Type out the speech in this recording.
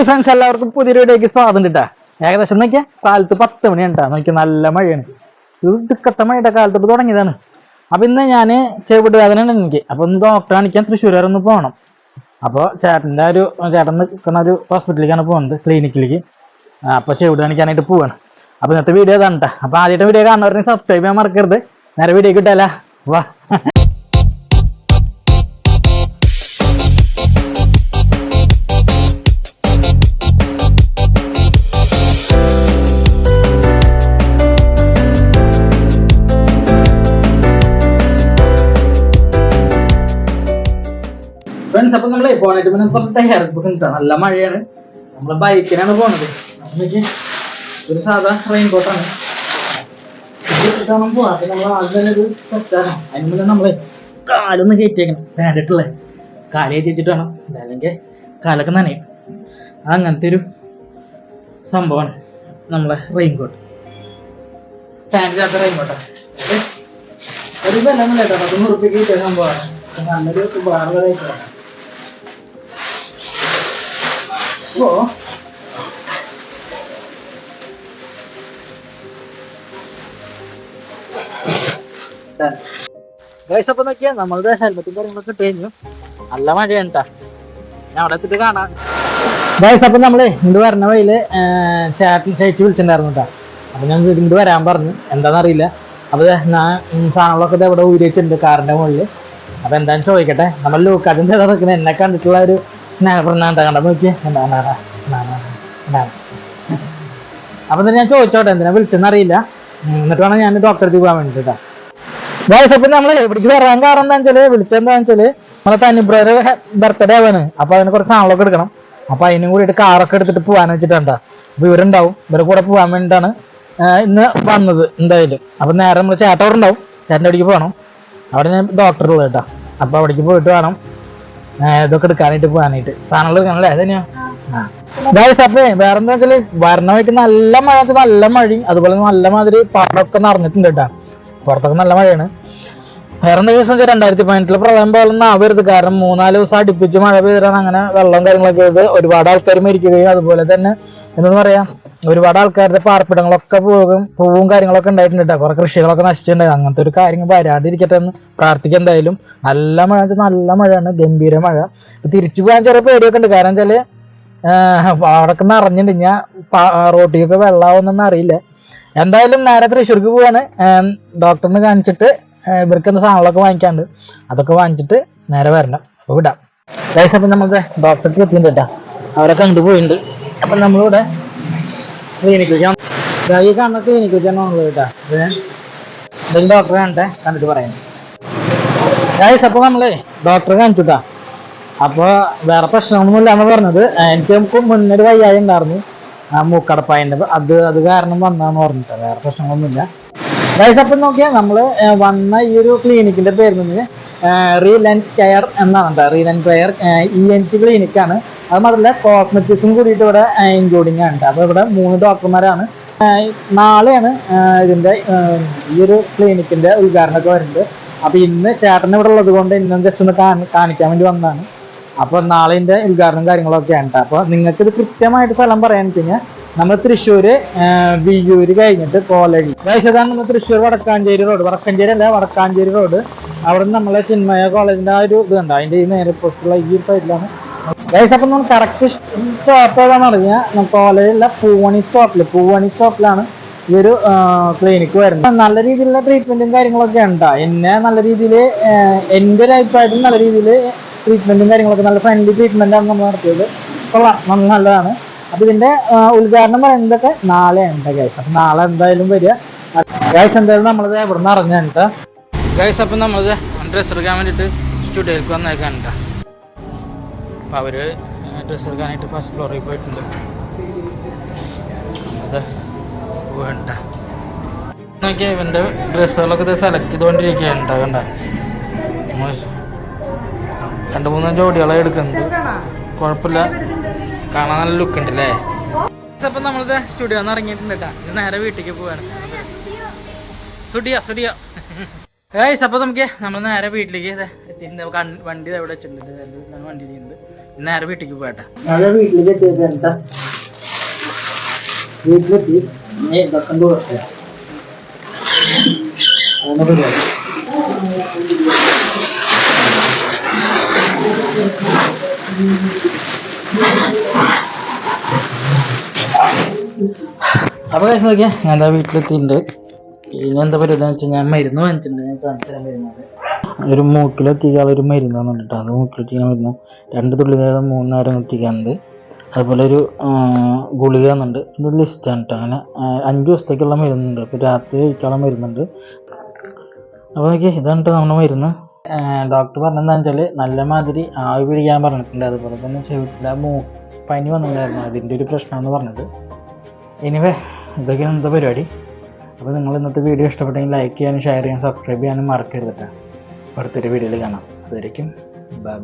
Hi friends എല്ലാവർക്കും പുതിയ വീഡിയോക്ക് സ്വാഗതം കിട്ടാ ഏകദേശം നോക്കിയാ കാലത്ത് പത്ത് മണി ഉണ്ടാ നല്ല മഴയാണ്. ഇടുക്കത്തെ മഴയുടെ കാലത്തോട്ട് തുടങ്ങിയതാണ്. അപ്പൊ ഇന്ന് ഞാൻ ചെവിട് വേദന ഉണ്ട് എനിക്ക്. അപ്പൊ ഒന്ന് ഡോക്ടറെ കാണിക്കാൻ തൃശ്ശൂർ വരെ ഒന്ന് പോകണം അപ്പോൾ ചേട്ടന്റെ ഒരു ചേട്ടൻ നിൽക്കുന്ന ഒരു ഹോസ്പിറ്റലിലേക്കാണ് പോകുന്നത് ക്ലിനിക്കിലേക്ക് അപ്പോൾ ചെവിട് കാണിക്കാനായിട്ട് പോവാണ്. അപ്പോൾ ഇന്നത്തെ വീഡിയോ ഇതാണ് കേട്ടോ അപ്പോൾ ആദ്യത്തെ വീഡിയോ കാണുന്നവരെ സബ്സ്ക്രൈബ് ചെയ്യാൻ മറക്കരുത്. നേരെ വീഡിയോ കിട്ടാല വാ. ഫ്രണ്ട്സ് അപ്പൊ നമ്മളെ പോണായിട്ട് പിന്നെ കുറച്ച് തയ്യാറെടുപ്പ് നല്ല മഴയാണ്. നമ്മൾ ബൈക്കിനാണ് പോണത്. ഒരു സാധാ റെയിൻ കോട്ടാണ് കാലൊന്ന് കയറ്റിയേക്കണം. പാന്റിട്ടുള്ളേ കാൽ കയറ്റിട്ട് വേണം. അല്ലെങ്കിൽ കാലൊക്കെ നനയും. അങ്ങനത്തെ ഒരു സംഭവമാണ് നമ്മളെ റെയിൻ കോട്ട് പാന്റിനകത്ത് റെയിൻ കോട്ടാണ് ഒരു ബലൊന്നും കേട്ടോ അത് കിട്ടിയ സംഭവമാണ്. നല്ലൊരു ഉപകാരമായിട്ടാണ് ഓ ഗൈസ് അപ്പൊ നോക്കിയാ നമ്മളുടെ ഹെൽമെറ്റും കാര്യങ്ങളൊക്കെ ഇട്ട് കഴിഞ്ഞു. നല്ല മഴയാണ് ട്ടാ. ഞാൻ അവിടെ എത്തിട്ട് കാണാം. ഗൈസ് അപ്പൊ നമ്മൾ ഇങ്ങോട്ട് വരണ വഴിയിൽ ചാറ്റിൽ ചേച്ചി വിളിച്ചിട്ടുണ്ടായിരുന്നു കേട്ടോ അപ്പൊ ഞാൻ ഇങ്ങോട്ട് വരാൻ പറഞ്ഞു. എന്താണെന്നറിയില്ല അപ്പൊ ഞാൻ സാധനങ്ങളൊക്കെ ഇവിടെ ഊരി വെച്ചിട്ടുണ്ട് കാറിന്റെ മുകളിൽ അപ്പൊ എന്താന്ന് ചോദിക്കട്ടെ. നമ്മൾ ലൂക്കാജൻ ചെയ്താ നിൽക്കുന്നത് എന്നെ കണ്ടിട്ടുള്ള ഒരു സ്നേഹപ്രണ്ണാണ്ട കണ്ടത്? നോക്കിയേ. അപ്പൊ then ഞാൻ ചോദിച്ചോട്ടെ എന്തിനാ വിളിച്ചെന്നറിയില്ല എന്നിട്ട് വേണം ഞാൻ ഡോക്ടറെ അടുത്ത് പോകാൻ വേണ്ടിട്ടാ. ഗൈസ് അപ്പൊ നമ്മൾ ഇവിടേക്ക് വരാൻ കാരണം എന്താ വെച്ചാൽ വിളിച്ചെന്താന്ന് വെച്ചാൽ നമ്മളെ തനിബ്രയുടെ ബർത്ത്ഡേ ആവാണ് അപ്പൊ അതിന് കുറച്ച് സാധനങ്ങളൊക്കെ എടുക്കണം. അപ്പൊ അതിനും കൂടിയിട്ട് കാറൊക്കെ എടുത്തിട്ട് പോകാൻ വെച്ചിട്ടുണ്ടാ അപ്പൊ ഇവരുണ്ടാവും. ഇവരെ കൂടെ പോകാൻ വേണ്ടിയിട്ടാണ് ഇന്ന് വന്നത് എന്തായാലും. അപ്പൊ നേരെ നമ്മൾ ചേട്ടൻ അവിടെ ഉണ്ടാവും. ചേട്ടന്റെ അവിടേക്ക് പോകണം. അവിടെ ഞാൻ ഡോക്ടർ ഉള്ളത് കേട്ടോ. അപ്പൊ അവിടേക്ക് പോയിട്ട് വേണം. ഇതൊക്കെ എടുക്കാനായിട്ട് പോകാനായിട്ട് സാധനങ്ങൾ എടുക്കാനല്ലേ? അതന്നെയാ? അപ്പേ വേറെ എന്താ വെച്ചാൽ വരണമായിട്ട് നല്ല മഴ നല്ല മഴ അതുപോലെ നല്ല മാതിരി പാടൊക്കെ നിറഞ്ഞിട്ടുണ്ട് കേട്ടാ. പുറത്തൊക്കെ നല്ല മഴയാണ്. വേറെ എന്താ ദിവസം വെച്ചാൽ രണ്ടായിരത്തി പതിനെട്ടിലെ പ്രളയം പോലെ ഒന്നും ആവരുത്. കാരണം മൂന്നാൽ ദിവസം അടുപ്പിച്ച് മഴ പെയ്തിട്ടാണ് അങ്ങനെ വെള്ളം കാര്യങ്ങളൊക്കെ ഒരുപാട് ആൾക്കാർ മരിക്കുകയും അതുപോലെ തന്നെ എന്താ പറയാ ഒരുപാട് ആൾക്കാരുടെ പാർപ്പിടങ്ങളൊക്കെ പോകും പൂവും കാര്യങ്ങളൊക്കെ ഉണ്ടായിട്ടുണ്ട്. കുറെ കൃഷികളൊക്കെ നശിച്ചിട്ടുണ്ടായി അങ്ങനത്തെ ഒരു കാര്യങ്ങൾ വരാതിരിക്കട്ടെ എന്ന് പ്രാർത്ഥിക്കാം എന്തായാലും. നല്ല മഴ നല്ല മഴയാണ്. ഗംഭീര മഴ. തിരിച്ചു പോകാൻ ചെറിയ പേടിയൊക്കെ ഉണ്ട്. കാരണം വെച്ചാൽ അവിടൊക്കെ നിറഞ്ഞിട്ടുണ്ട്. ഞാൻ റോട്ടിലൊക്കെ വെള്ളമാവുന്നൊന്നും അറിയില്ല. എന്തായാലും നേരെ തൃശ്ശൂർക്ക് പോവാണ്. ഡോക്ടറിനെ കാണിച്ചിട്ട് ഇവർക്ക് എന്താ സാധനങ്ങളൊക്കെ വാങ്ങിക്കാണ്ട് അതൊക്കെ വാങ്ങിച്ചിട്ട് നേരെ വരണം. അപ്പൊ വിടാം. ഗൈസ് അപ്പൊ ഡോക്ടർക്ക് എത്തിയിട്ടുണ്ട് അവരൊക്കെ അവരെ കണ്ടുപോയിട്ടുണ്ട്. അപ്പൊ നമ്മളിവിടെ ക്ലിനിക്കിലേക്ക് ഈ കാണുന്ന ക്ലിനിക്കിലേക്കാണ് വന്നത് കേട്ടോ. ഇത് എന്തെങ്കിലും ഡോക്ടറെ കണ്ടേ കണ്ടിട്ട് പറയാം. ഗൈസ് അപ്പൊ നമ്മളെ ഡോക്ടറെ കാണിച്ചുട്ടാ അപ്പോൾ വേറെ പ്രശ്നമൊന്നുമില്ല എന്ന് പറഞ്ഞത്. എനിക്ക് മുന്നൊരു വയ്യായി ഉണ്ടായിരുന്നു. ആ മൂക്കടപ്പായന്റെ. അത് അത് കാരണം വന്നാന്ന് പറഞ്ഞിട്ട്. വേറെ പ്രശ്നങ്ങളൊന്നുമില്ല. ഗൈസ് അപ്പം നോക്കിയാൽ നമ്മൾ വന്ന ഈ ഒരു ക്ലിനിക്കിന്റെ പേര് ആൻഡ് കെയർ എന്നാണ് കേട്ടോ and care E N T ക്ലിനിക്കാണ് അത് മാത്രമല്ല കോസ്മെറ്റിക്സും കൂടിയിട്ട് ഇവിടെ ഇൻക്ലൂഡിങ് ആണ് അപ്പോൾ ഇവിടെ മൂന്ന് ഡോക്ടർമാരാണ് നാളെയാണ് ഇതിന്റെ ഈ ഒരു ക്ലിനിക്കിന്റെ ഉദ്ഘാടനമൊക്കെ വരുന്നത്. അപ്പോൾ ഇന്ന് ചേട്ടൻ ഇവിടെ ഉള്ളത് കൊണ്ട് ഇന്നും ജസ്റ്റ് ഒന്ന് കാണി- കാണിക്കാൻ വേണ്ടി വന്നതാണ്. അപ്പോൾ നാളെ ഇതിന്റെ ഉദ്ഘാടനം കാര്യങ്ങളൊക്കെ ആണ് അപ്പോൾ അപ്പൊ നിങ്ങൾക്ക് ഇത് കൃത്യമായിട്ട് സ്ഥലം പറയാൻ കഴിഞ്ഞാൽ നമ്മൾ തൃശ്ശൂർ വിയൂര് കഴിഞ്ഞിട്ട് കോലഴി വയസ്സതാണ് നമ്മൾ തൃശ്ശൂർ വടക്കാഞ്ചേരി റോഡ്. വടക്കാഞ്ചേരി അല്ല വടക്കാഞ്ചേരി റോഡ്. അവിടെ നിന്ന് നമ്മളെ ചിന്മയ കോളേജിന്റെ ആ ഒരു ഇത് കണ്ടോ? അതിന്റെ ഈ നേരെ പോസ്റ്റുള്ള ഈ സൈഡിലാണ് അപ്പൊ നമ്മൾ കറക്റ്റ് സ്റ്റോപ്പ് ഏതാന്ന് പറഞ്ഞാൽ കോളേജിലെ പൂവണി സ്റ്റോപ്പിൽ പൂവണി സ്റ്റോപ്പിലാണ് ഈ ഒരു ക്ലിനിക്ക് വരുന്നത്. നല്ല രീതിയിലുള്ള ട്രീറ്റ്മെന്റും കാര്യങ്ങളൊക്കെ ഉണ്ട്. എന്നെ നല്ല രീതിയിൽ എന്റെ ഒരു അഭിപ്രായത്തിൽ നല്ല രീതിയിൽ ട്രീറ്റ്മെന്റും കാര്യങ്ങളൊക്കെ നല്ല ഫ്രണ്ട്ലി ട്രീറ്റ്മെന്റ് ആണ് നമ്മൾ നടത്തിയത്. കൊള്ളാം. നല്ല നല്ലതാണ്. അപ്പൊ ഇതിന്റെ ഉദ്ഘാടനം പറയുന്നതൊക്കെ നാളെ ഉണ്ട് ഗൈസ് അപ്പൊ നാളെ എന്തായാലും വരിക. ഗൈസ് എന്തായാലും നമ്മളത് എവിടെ നിന്ന് അറിഞ്ഞിട്ട് ഗൈസ് അപ്പം നമ്മളത് ഡ്രസ്സ് എടുക്കാൻ വേണ്ടിയിട്ട് സ്റ്റുഡിയോയിലേക്ക് വന്നേക്കാൻ കേട്ടോ അപ്പം അവർ ഡ്രസ്സ് എടുക്കാനായിട്ട് ഫസ്റ്റ് ഫ്ലോറിൽ പോയിട്ടുണ്ട്. അത് വേണ്ട. നോക്കിയാ ഇവന്റെ ഡ്രസ്സുകളൊക്കെ ഇത് സെലക്ട് ചെയ്തുകൊണ്ടിരിക്കുകയാണ് കണ്ട? രണ്ട് മൂന്ന് ജോഡികളെ എടുക്കുന്നത്. കുഴപ്പമില്ല. കാണാൻ നല്ല ലുക്ക് ഉണ്ട് അല്ലേ അപ്പം നമ്മളിത് സ്റ്റുഡിയോ എന്ന് ഇറങ്ങിയിട്ടുണ്ട് കേട്ടോ ഇത് നേരെ വീട്ടിലേക്ക് പോവാണ്. സ്റ്റുഡിയോ സ്റ്റുഡിയോ ഏയ് അപ്പോൾ നമുക്ക് നമ്മൾ നേരെ വീട്ടിലേക്ക് എത്തിയിട്ടുണ്ട്. വണ്ടി ദേ ഇവിടെ വെച്ചിട്ടുണ്ട്. വണ്ടി ചെയ്യുന്നത് നേരെ വീട്ടിലേക്ക് പോയട്ടെ? വീട്ടിലേക്ക് അപ്പൊ കഴിച്ച് നോക്കിയാ ഞാൻ വീട്ടിലെത്തിയിട്ടുണ്ട്. ഇനി എന്താ വെച്ചാൽ ഞാൻ മരുന്ന് വാങ്ങിച്ചിട്ടുണ്ട്. ഞാൻ കാണിച്ചു തരാൻ മരുന്നത് ഒരു മൂക്കിലെത്തിക്കാൻ ഒരു മരുന്നാന്ന് പറഞ്ഞിട്ട് അത് മൂക്കിലെത്തിക്കാൻ മരുന്ന്. രണ്ട് തുള്ളി നേരം മൂന്ന് നേരം എത്തിക്കാനുണ്ട്. അതുപോലെ ഒരു ഗുളിക എന്നുണ്ട് ഇതൊരു ലിസ്റ്റാണ് കേട്ടോ അങ്ങനെ അഞ്ച് ദിവസത്തേക്കുള്ള മരുന്നുണ്ട്. അപ്പോൾ രാത്രി കഴിക്കാനുള്ള മരുന്നുണ്ട്. അപ്പോൾ നോക്കി ഇതാണ് കേട്ടോ നമ്മുടെ മരുന്ന്. ഡോക്ടർ പറഞ്ഞെന്താണെന്ന് വെച്ചാൽ നല്ല മാതിരി ആവി പിടിക്കാൻ പറഞ്ഞിട്ടുണ്ട്. അതുപോലെ തന്നെ ചെവിട്ടിലെ മൂ പനി വന്നിട്ടുണ്ടായിരുന്നു. അതിന്റെ ഒരു പ്രശ്നമെന്ന് പറഞ്ഞത്. എനിവേ ഇതൊക്കെയാണ് ഇന്നത്തെ പരിപാടി. അപ്പോൾ നിങ്ങൾ ഇന്നത്തെ വീഡിയോ ഇഷ്ടപ്പെട്ടെങ്കിൽ ലൈക്ക് ചെയ്യാനും ഷെയർ ചെയ്യാനും സബ്സ്ക്രൈബ് ചെയ്യാനും മറക്കരുത് കേട്ടോ അടുത്തൊരു വീഡിയോയിൽ കാണാം. അതുവരയ്ക്കും ബൈ